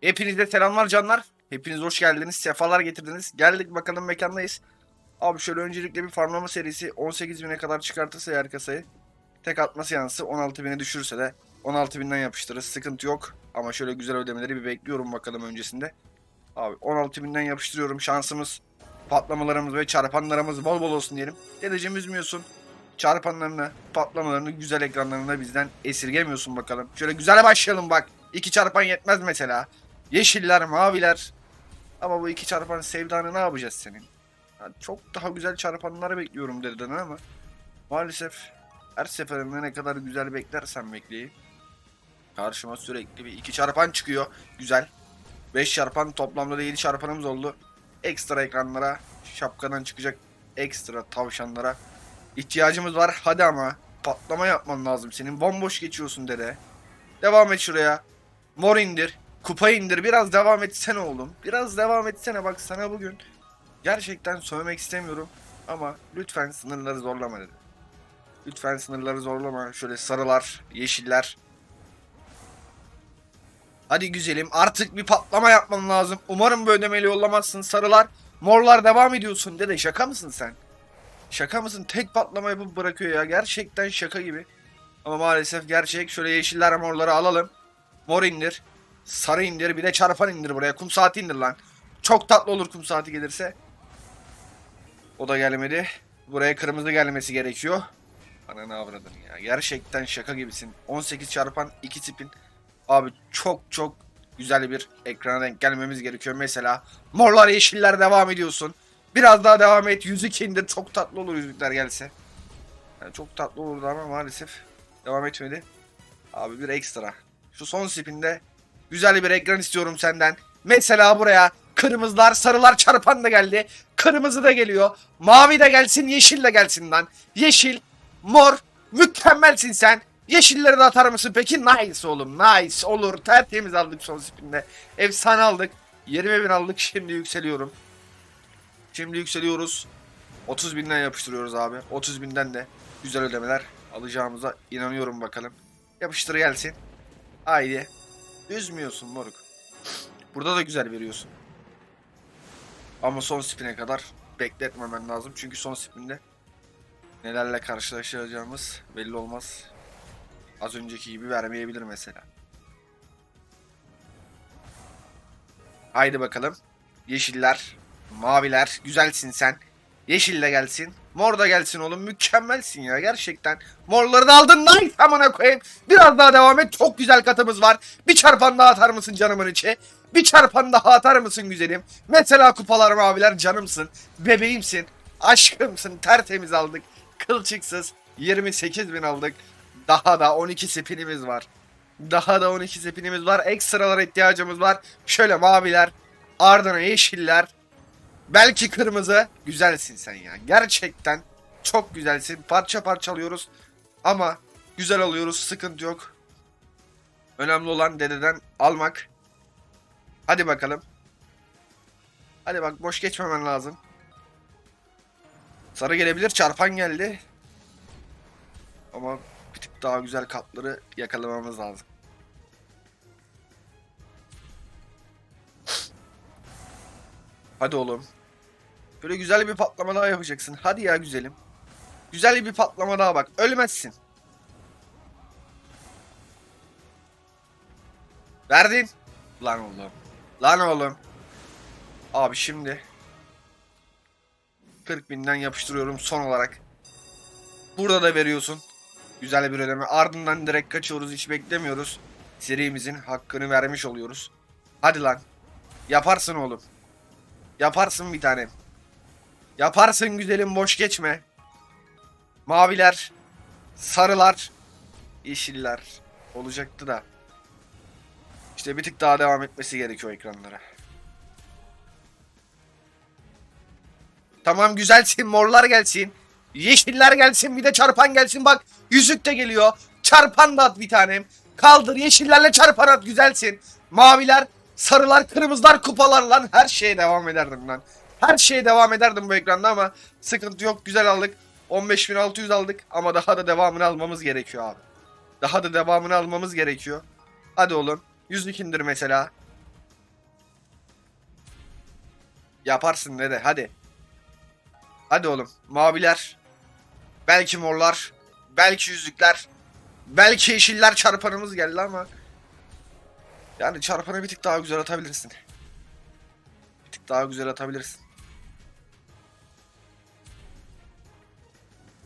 Hepinize selamlar canlar. Hepiniz hoş geldiniz. Sefalar getirdiniz. Geldik bakalım mekandayız. Abi şöyle öncelikle bir farmlama serisi 18.000'e kadar çıkartırsa eğer kasayı tek atma seansı 16.000'e düşürse de 16.000'den yapıştırırız. Sıkıntı yok. Ama şöyle güzel ödemeleri bir bekliyorum bakalım öncesinde. Abi 16.000'den yapıştırıyorum. Şansımız, patlamalarımız ve çarpanlarımız bol bol olsun diyelim. Dedeciğim üzmüyorsun. Çarpanlarını, patlamalarını, güzel ekranlarını bizden esirgemiyorsun bakalım. Şöyle güzel başlayalım bak. İki çarpan yetmez mesela. Yeşiller, maviler. Ama bu iki çarpan sevdanı ne yapacağız senin? Ya çok daha güzel çarpanları bekliyorum dedin ama maalesef her seferinde ne kadar güzel beklersen bekleyeyim. Karşıma sürekli bir iki çarpan çıkıyor. Güzel. 5 çarpan toplamda da 7 çarpanımız oldu. Ekstra ekranlara, şapkadan çıkacak ekstra tavşanlara ihtiyacımız var. Hadi ama patlama yapman lazım senin. Bomboş geçiyorsun dede. Devam et şuraya. Mor indir. Kupa indir. Biraz devam etsene oğlum. Biraz devam etsene bak sana bugün. Gerçekten söylemek istemiyorum. Ama lütfen sınırları zorlama dedi. Lütfen sınırları zorlama. Şöyle sarılar, yeşiller. Hadi güzelim artık bir patlama yapman lazım. Umarım bu ödemeli yollamazsın. Sarılar, morlar devam ediyorsun. Dede şaka mısın sen? Şaka mısın? Tek patlama yapıp bırakıyor ya. Gerçekten şaka gibi. Ama maalesef gerçek. Şöyle yeşiller morları alalım. Mor indir. Sarı indir. Bir de çarpan indir buraya. Kum saati indir lan. Çok tatlı olur kum saati gelirse. O da gelmedi. Buraya kırmızı gelmesi gerekiyor. Bana ne avradın ya. Gerçekten şaka gibisin. 18 çarpan 2 tipin. Abi çok çok güzel bir ekrana denk gelmemiz gerekiyor. Mesela morlar yeşiller devam ediyorsun. Biraz daha devam et. Yüzük indir. Çok tatlı olur yüzükler gelse. Yani çok tatlı olurdu ama maalesef devam etmedi. Abi bir ekstra. Şu son spinde güzel bir ekran istiyorum senden. Mesela buraya kırmızılar, sarılar çarpan da geldi. Kırmızı da geliyor. Mavi de gelsin, yeşil de gelsin lan. Yeşil, mor, mükemmelsin sen. Yeşilleri de atar mısın peki? Nice oğlum, nice olur. Tertemiz aldık son spinde. Efsane aldık. 20 bin aldık, şimdi yükseliyorum. Şimdi yükseliyoruz. 30 binden yapıştırıyoruz abi. 30 binden de güzel ödemeler alacağımıza inanıyorum bakalım. Yapıştır gelsin. Haydi. Üzmüyorsun moruk. Burada da güzel veriyorsun. Ama son spine kadar bekletmemen lazım. Çünkü son spinde nelerle karşılaşacağımız belli olmaz. Az önceki gibi vermeyebilir mesela. Haydi bakalım. Yeşiller, maviler, güzelsin sen. Yeşil de gelsin. Mor da gelsin oğlum. Mükemmelsin ya gerçekten. Morları da aldın. Nice amına koyayım. Biraz daha devam et. Çok güzel katımız var. Bir çarpan daha atar mısın canımın içi? Bir çarpan daha atar mısın güzelim? Mesela kupalar maviler canımsın. Bebeğimsin. Aşkımsın. Tertemiz aldık. Kılçıksız. 28 bin aldık. Daha da 12 spinimiz var. Daha da 12 spinimiz var. Ekstralara ihtiyacımız var. Şöyle maviler. Ardına yeşiller. Belki kırmızı. Güzelsin sen ya. Gerçekten çok güzelsin. Parça parça alıyoruz. Ama güzel alıyoruz. Sıkıntı yok. Önemli olan dededen almak. Hadi bakalım. Hadi bak boş geçmemen lazım. Sarı gelebilir. Çarpan geldi. Ama bir tık daha güzel katları yakalamamız lazım. Hadi oğlum. Böyle güzel bir patlama daha yapacaksın. Hadi ya güzelim. Güzel bir patlama daha bak. Ölmezsin. Verdin. Lan oğlum. Lan oğlum. Abi şimdi 40 binden yapıştırıyorum son olarak. Burada da veriyorsun. Güzel bir ödeme. Ardından direkt kaçıyoruz. Hiç beklemiyoruz. Serimizin hakkını vermiş oluyoruz. Hadi lan. Yaparsın oğlum. Yaparsın bir tanem. Yaparsın güzelim boş geçme. Maviler, sarılar, yeşiller olacaktı da. İşte bir tık daha devam etmesi gerekiyor ekranlara. Tamam güzelsin morlar gelsin. Yeşiller gelsin bir de çarpan gelsin bak. Yüzük de geliyor. Çarpan da at bir tanem. Kaldır yeşillerle çarpan at güzelsin. Maviler, sarılar, kırmızılar, kupalar lan. Her şeye devam ederdim lan. Her şeye devam ederdim bu ekranda ama sıkıntı yok güzel aldık. 15.600 aldık ama daha da devamını almamız gerekiyor abi. Daha da devamını almamız gerekiyor. Hadi oğlum. Yüzlük indir mesela. Yaparsın dede hadi. Hadi oğlum. Maviler. Belki morlar. Belki yüzükler. Belki yeşiller çarpanımız geldi ama. Yani çarpanı bir tık daha güzel atabilirsin. Bir tık daha güzel atabilirsin.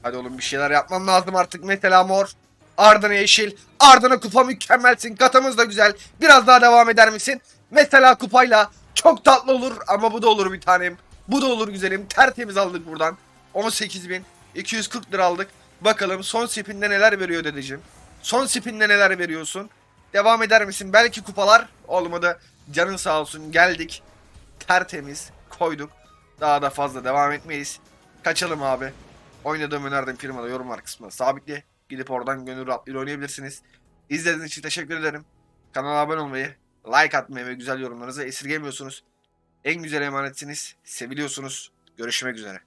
Hadi oğlum bir şeyler yapmam lazım artık. Mesela mor. Ardına yeşil. Ardına kupa mükemmelsin. Katımız da güzel. Biraz daha devam eder misin? Mesela kupayla. Çok tatlı olur ama bu da olur bir tanem. Bu da olur güzelim. Tertemiz aldık buradan. 18.240 lira aldık. Bakalım son spinde neler veriyor dedeciğim. Son spinde neler veriyorsun? Devam eder misin? Belki kupalar olmadı. Canın sağ olsun. Geldik. Tertemiz. Koyduk. Daha da fazla devam etmeyiz. Kaçalım abi. Oynadığım önerdiğim firmada yorumlar kısmına sabitle. Gidip oradan gönül rahatlığıyla oynayabilirsiniz. İzlediğiniz için teşekkür ederim. Kanala abone olmayı, like atmayı ve güzel yorumlarınızı esirgemiyorsunuz. En güzel emanetsiniz. Seviliyorsunuz. Görüşmek üzere.